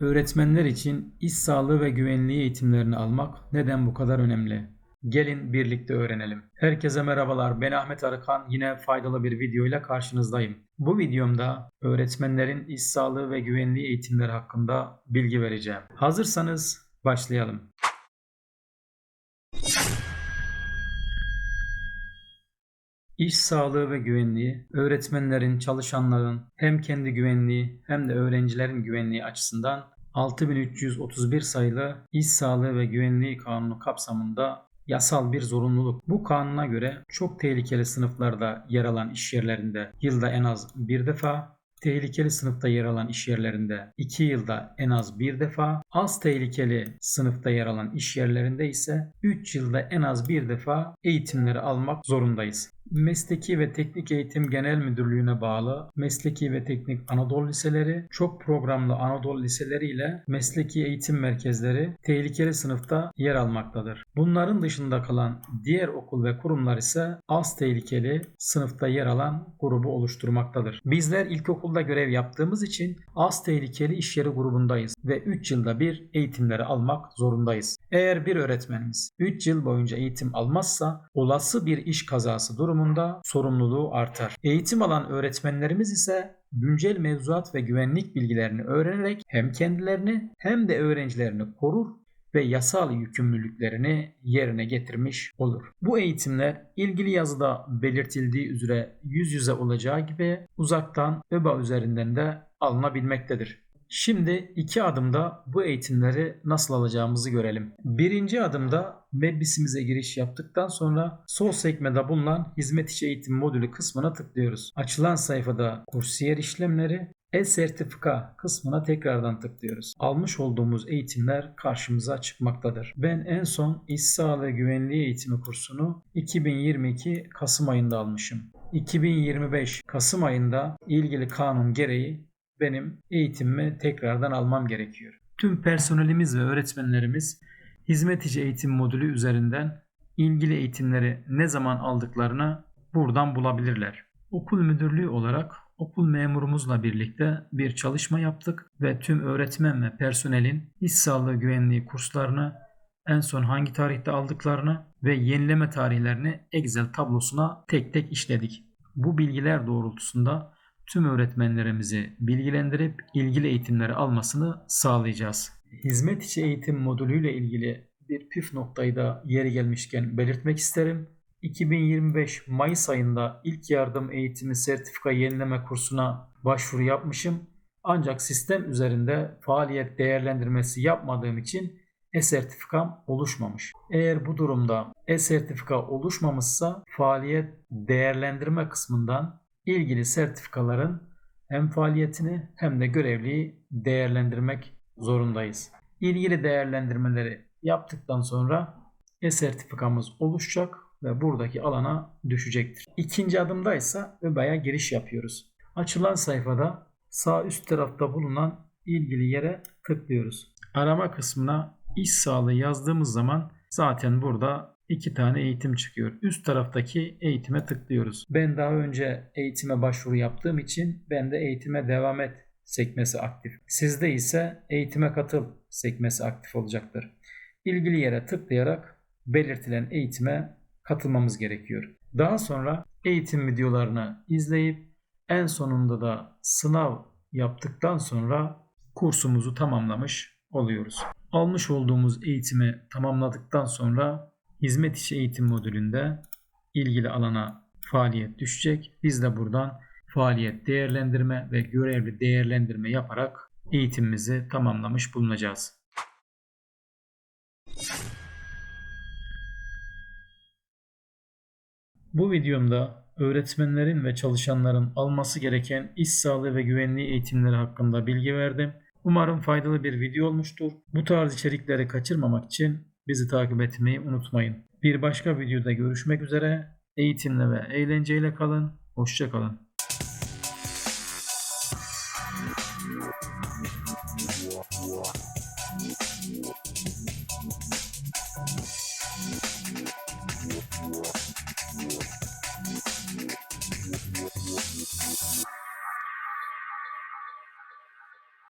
Öğretmenler için iş sağlığı ve güvenliği eğitimlerini almak neden bu kadar önemli? Gelin birlikte öğrenelim. Herkese merhabalar. Ben Ahmet Arıkan. Yine faydalı bir video ile karşınızdayım. Bu videomda öğretmenlerin iş sağlığı ve güvenliği eğitimleri hakkında bilgi vereceğim. Hazırsanız başlayalım. İş sağlığı ve güvenliği, öğretmenlerin, çalışanların hem kendi güvenliği hem de öğrencilerin güvenliği açısından 6331 sayılı İş Sağlığı ve Güvenliği Kanunu kapsamında yasal bir zorunluluk. Bu kanuna göre çok tehlikeli sınıflarda yer alan iş yerlerinde yılda en az bir defa, tehlikeli sınıfta yer alan iş yerlerinde 2 yılda en az bir defa, az tehlikeli sınıfta yer alan iş yerlerinde ise 3 yılda en az bir defa eğitimleri almak zorundayız. Mesleki ve Teknik Eğitim Genel Müdürlüğü'ne bağlı Mesleki ve Teknik Anadolu Liseleri, çok programlı Anadolu Liseleri ile mesleki eğitim merkezleri tehlikeli sınıfta yer almaktadır. Bunların dışında kalan diğer okul ve kurumlar ise az tehlikeli sınıfta yer alan grubu oluşturmaktadır. Bizler ilkokulda görev yaptığımız için az tehlikeli iş yeri grubundayız ve 3 yılda bir eğitimleri almak zorundayız. Eğer bir öğretmenimiz 3 yıl boyunca eğitim almazsa olası bir iş kazası durumunda sorumluluğu artar. Eğitim alan öğretmenlerimiz ise güncel mevzuat ve güvenlik bilgilerini öğrenerek hem kendilerini hem de öğrencilerini korur ve yasal yükümlülüklerini yerine getirmiş olur. Bu eğitimler ilgili yazıda belirtildiği üzere yüz yüze olacağı gibi uzaktan ÖBA üzerinden de alınabilmektedir. Şimdi iki adımda bu eğitimleri nasıl alacağımızı görelim. Birinci adımda Mebbis'imize giriş yaptıktan sonra sol sekmede bulunan hizmet içi eğitim modülü kısmına tıklıyoruz. Açılan sayfada kursiyer işlemleri e-sertifika kısmına tekrardan tıklıyoruz. Almış olduğumuz eğitimler karşımıza çıkmaktadır. Ben en son iş sağlığı güvenliği eğitimi kursunu 2022 Kasım ayında almışım. 2025 Kasım ayında ilgili kanun gereği benim eğitimimi tekrardan almam gerekiyor. Tüm personelimiz ve öğretmenlerimiz hizmet içi eğitim modülü üzerinden ilgili eğitimleri ne zaman aldıklarını buradan bulabilirler. Okul müdürlüğü olarak okul memurumuzla birlikte bir çalışma yaptık ve tüm öğretmen ve personelin iş sağlığı güvenliği kurslarını en son hangi tarihte aldıklarını ve yenileme tarihlerini Excel tablosuna tek tek işledik. Bu bilgiler doğrultusunda tüm öğretmenlerimizi bilgilendirip ilgili eğitimleri almasını sağlayacağız. Hizmet içi eğitim modülüyle ilgili bir püf noktayı da yeri gelmişken belirtmek isterim. 2025 Mayıs ayında ilk yardım eğitimi sertifika yenileme kursuna başvuru yapmışım. Ancak sistem üzerinde faaliyet değerlendirmesi yapmadığım için e-sertifikam oluşmamış. Eğer bu durumda e-sertifika oluşmamışsa faaliyet değerlendirme kısmından ilgili sertifikaların hem faaliyetini hem de görevliyi değerlendirmek zorundayız. İlgili değerlendirmeleri yaptıktan sonra e-sertifikamız oluşacak ve buradaki alana düşecektir. İkinci adımda ise ÖBA'ya giriş yapıyoruz. Açılan sayfada sağ üst tarafta bulunan ilgili yere tıklıyoruz. Arama kısmına iş sağlığı yazdığımız zaman zaten burada iki tane eğitim çıkıyor. Üst taraftaki eğitime tıklıyoruz. Ben daha önce eğitime başvuru yaptığım için ben de eğitime devam et sekmesi aktif. Sizde ise eğitime katıl sekmesi aktif olacaktır. İlgili yere tıklayarak belirtilen eğitime katılmamız gerekiyor. Daha sonra eğitim videolarını izleyip en sonunda da sınav yaptıktan sonra kursumuzu tamamlamış oluyoruz. Almış olduğumuz eğitimi tamamladıktan sonra hizmet içi eğitim modülünde ilgili alana faaliyet düşecek. Biz de buradan faaliyet değerlendirme ve görevli değerlendirme yaparak eğitimimizi tamamlamış bulunacağız. Bu videomda öğretmenlerin ve çalışanların alması gereken iş sağlığı ve güvenliği eğitimleri hakkında bilgi verdim. Umarım faydalı bir video olmuştur. Bu tarz içerikleri kaçırmamak için bizi takip etmeyi unutmayın. Bir başka videoda görüşmek üzere. Eğitimle ve eğlenceyle kalın. Hoşçakalın.